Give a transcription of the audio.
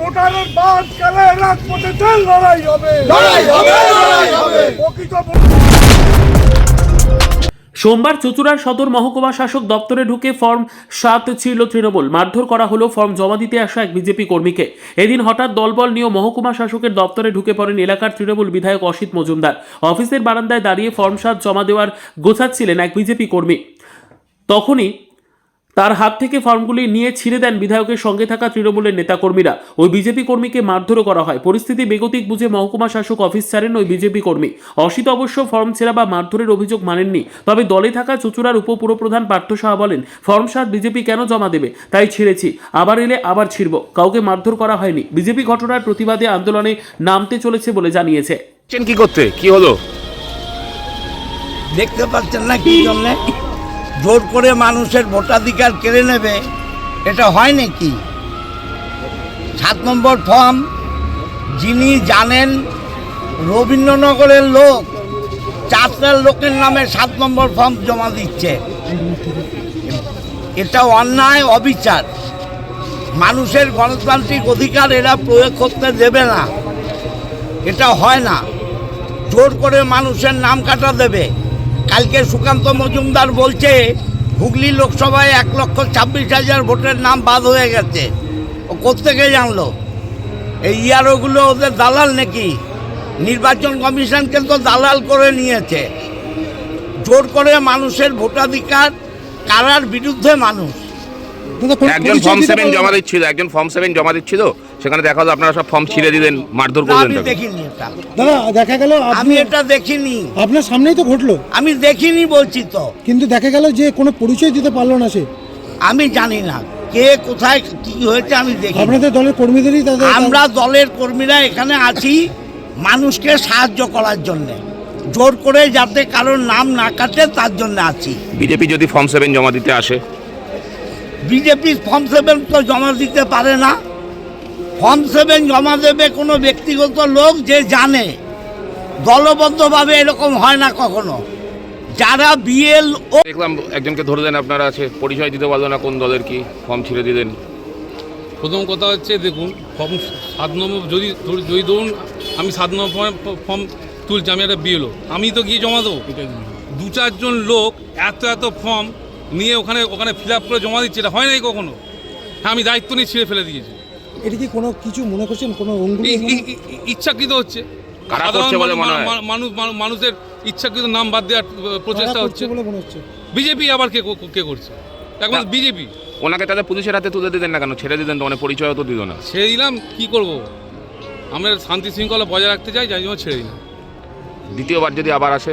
ভোটারের বাদ গেলে রাজপথে তেল লড়াই হবে। লড়াই হবে, লড়াই হবে। প্রকৃত সোমবার চুচুড়ার সদর মহকুমা শাসক দপ্তরে ঢুকে ফর্ম সাত ছিল তৃণমূল। মারধর করা হলো ফর্ম জমা দিতে আসা এক বিজেপি কর্মীকে। এদিন হঠাৎ দলবল নিয়ে মহকুমা শাসকের দপ্তরে ঢুকে পড়েন এলাকার তৃণমূল বিধায়ক অসিত মজুমদার। অফিসের বারান্দায় দাঁড়িয়ে ফর্ম সাত জমা দেওয়ার গোছাচ্ছিলেন এক বিজেপি কর্মী। তখনই তার হাত থেকে ফর্মগুলি নিয়ে ছিঁড়ে দেন বিধায়কের সঙ্গে থাকা তৃণমূলের নেতাকর্মীরা। ওই বিজেপি কর্মীকে মারধরও করা হয়। পরিস্থিতি বেগতিক বুঝে মহকুমা শাসক অফিস ছাড়েন ওই বিজেপি কর্মী। অসিত অবশ্য ফর্ম ছেঁড়া বা মারধরের অভিযোগ মানেননি। তবে দলে থাকা চুচুড়ার উপপুরপ্রধান পার্থ সাহা বলেন ফর্ম সাত বিজেপি কেন জমা দেবে? তাই ছিঁড়েছি। আবার এলে আবার ছিঁড়ব। কাউকে মারধর করা হয়নি। বিজেপি ঘটনার প্রতিবাদে আন্দোলনে নামতে চলেছে বলে জানিয়েছে। কি করতে? কি হলো? দেখতে পাচ্ছেন না কি জন্য? জোর করে মানুষের ভোটাধিকার কেড়ে নেবে, এটা হয় নাকি? সাত নম্বর ফর্ম, যিনি জানেন রবীন্দ্রনগরের লোক চারটার লোকের নামে সাত নম্বর ফর্ম জমা দিচ্ছে। এটা অন্যায়, অবিচার। মানুষের গণতান্ত্রিক অধিকার এরা প্রয়োগ করতে দেবে না। এটা হয় না। জোর করে মানুষের নাম কাটা দেবে। কালকে সুকান্ত মজুমদার বলছে, হুগলি লোকসভায় এক লক্ষ ছাব্বিশ হাজার ভোটের নাম বাদ হয়ে গেছে। ও কোথেকে জানলো? এই ইয়ারোগুলো ওদের দালাল নাকি? নির্বাচন কমিশনকে তো দালাল করে নিয়েছে। জোর করে মানুষের ভোটাধিকার, কারার বিরুদ্ধে মানুষ। একজন ফর্ম সেভেন জমা দিচ্ছিল একজন ফর্ম সেভেন জমা দিচ্ছিল সেখানে দেখা আপনারা সব ফর্ম ছিঁড়ে দিলেন মারধর করলেন আমি দেখিনি এটা। দাদা দেখা গেল আমি এটা দেখিনি। আপনার সামনেই তো ঘটলো। আমি দেখিনি বলছি তো। কিন্তু দেখা গেল যে কোনো পরিচয় দিতে পারল না সে। আমি জানি না কে কোথায় কি হয়েছে আমি দেখি আপনাদের দলের কর্মীদেরই আমরা দলের কর্মীরা এখানে আছি মানুষকে সাহায্য করার জন্য। জোর করে যাতে কারোর নাম না কাটে তার জন্য আছি। বিজেপি যদি ফর্ম সেভেন জমা দিতে আসে বিজেপি ফর্ম সেভেন তো জমা দিতে পারে না। ফর্ম সেভেন জমা দেবে কোনো ব্যক্তিগত লোক যে জানে। দলবদ্ধভাবে এরকম হয় না কখনো। যারা বিএল ও দেখলাম একজনকে ধরে দেন আপনারা আছে পরিচয় দিতে পারল না কোন দলের কি ফর্ম ছিঁড়ে দিলেন। প্রথম কথা হচ্ছে দেখুন ফর্ম সাত নম্বর যদি যদি ধরুন আমি সাত নম্বর ফর্ম- ফর্ম তুলছি আমি একটা বিএলও আমি তো গিয়ে জমা দেবো। দু চারজন লোক এত এত ফর্ম নিয়ে ওখানে ওখানে ফিল আপ করে জমা দিচ্ছে এটা হয় নাই কখনো? হ্যাঁ আমি দায়িত্ব নিয়ে ছিঁড়ে ফেলে দিয়েছি। এটা কি কোনো কিছু মনে করছেন? কোনো ইচ্ছাকৃত হচ্ছে। কারা সাধারণ বলে মানুষ- মানুষের ইচ্ছাকৃত নাম বাদ দেওয়ার প্রচেষ্টা হচ্ছে। বলে মনে হচ্ছে? বিজেপি আবার কে কে করছে? একমাত্র বিজেপি। ওনাকে তাহলে পুলিশের হাতে তুলে দিতেন না কেন? ছেড়ে দিলেন তো মানে পরিচয়ও তো দিল না। ছেড়ে দিলাম কী করব? আমরা শান্তি শৃঙ্খলা বজায় রাখতে চাই যাই জন্য ছেড়ে দিলাম। দ্বিতীয়বার যদি আবার আসে?